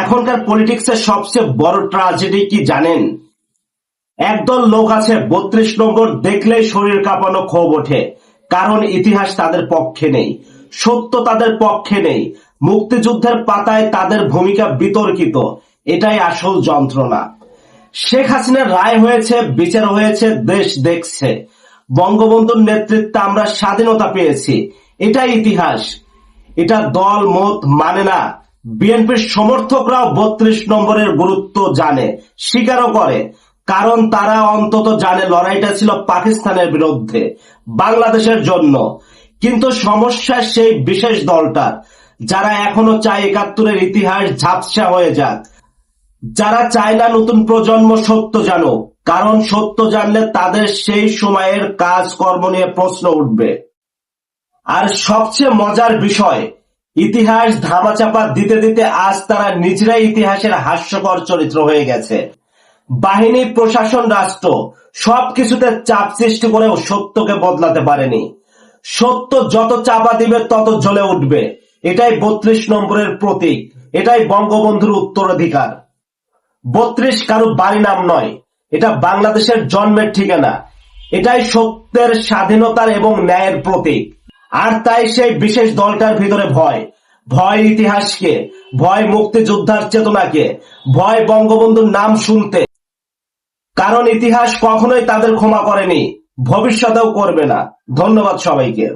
এখনকার পলিটিক্সের সবচেয়ে বড় ট্রাজেডি কি জানেন? একদল লোক আছে বত্রিশ নম্বর, দেখলেই শরীর কাঁপানো ক্ষোভ ওঠে। কারণ ইতিহাস তাদের পক্ষে নেই, সত্য তাদের পক্ষে নেই, মুক্তিযুদ্ধের পাতায় তাদের ভূমিকা বিতর্কিত, এটাই আসল যন্ত্রণা। শেখ হাসিনার রায় হয়েছে, বিচার হয়েছে, দেশ দেখছে। বঙ্গবন্ধুর নেতৃত্বে আমরা স্বাধীনতা পেয়েছি, এটাই ইতিহাস। এটা দল, মত মানে না। বিএনপির সমর্থকরাও বত্রিশ নম্বরের গুরুত্ব জানে, স্বীকারও করে, কারণ তারা অন্তত জানে লড়াইটা ছিল পাকিস্তানের বিরুদ্ধে, বাংলাদেশের জন্য। কিন্তু সমস্যা সেই বিশেষ দলটার, যারা এখনও চায় একাত্তরের ইতিহাস ঝাপসা হয়ে যাক। যারা চায় না নতুন প্রজন্ম সত্য জানো কারণ সত্য জানলে তাদের সেই সময়ের কাজ কর্ম নিয়ে প্রশ্ন উঠবে। আর সবচেয়ে মজার বিষয় ইতিহাস ধামাচাপা দিতে দিতে আজ তারা নিজেরাই ইতিহাসের হাস্যকর চরিত্র হয়ে গেছে। বাহিনী, প্রশাসন, রাষ্ট্র সবকিছুতে চাপ সৃষ্টি করেও সত্যকে বদলাতে পারেনি। সত্য যত চাপা দিবে, তত জ্বলে উঠবে। এটাই বত্রিশ নম্বরের প্রতীক। এটাই বঙ্গবন্ধুর উত্তরাধিকার। বত্রিশ কারও বাড়ি নাম নয়। এটা বাংলাদেশের জন্মের ঠিকানা। এটাই সত্যের স্বাধীনতার এবং ন্যায়ের প্রতীক। আর তাই সেই বিশেষ দলটার ভিতরে ভয়। ভয় ইতিহাসকে, ভয় মুক্তিযোদ্ধার চেতনাকে, ভয় বঙ্গবন্ধুর নাম শুনতে। কারণ ইতিহাস কখনোই তাদের ক্ষমা করেনি, ভবিষ্যতেও করবে না। ধন্যবাদ সবাইকে।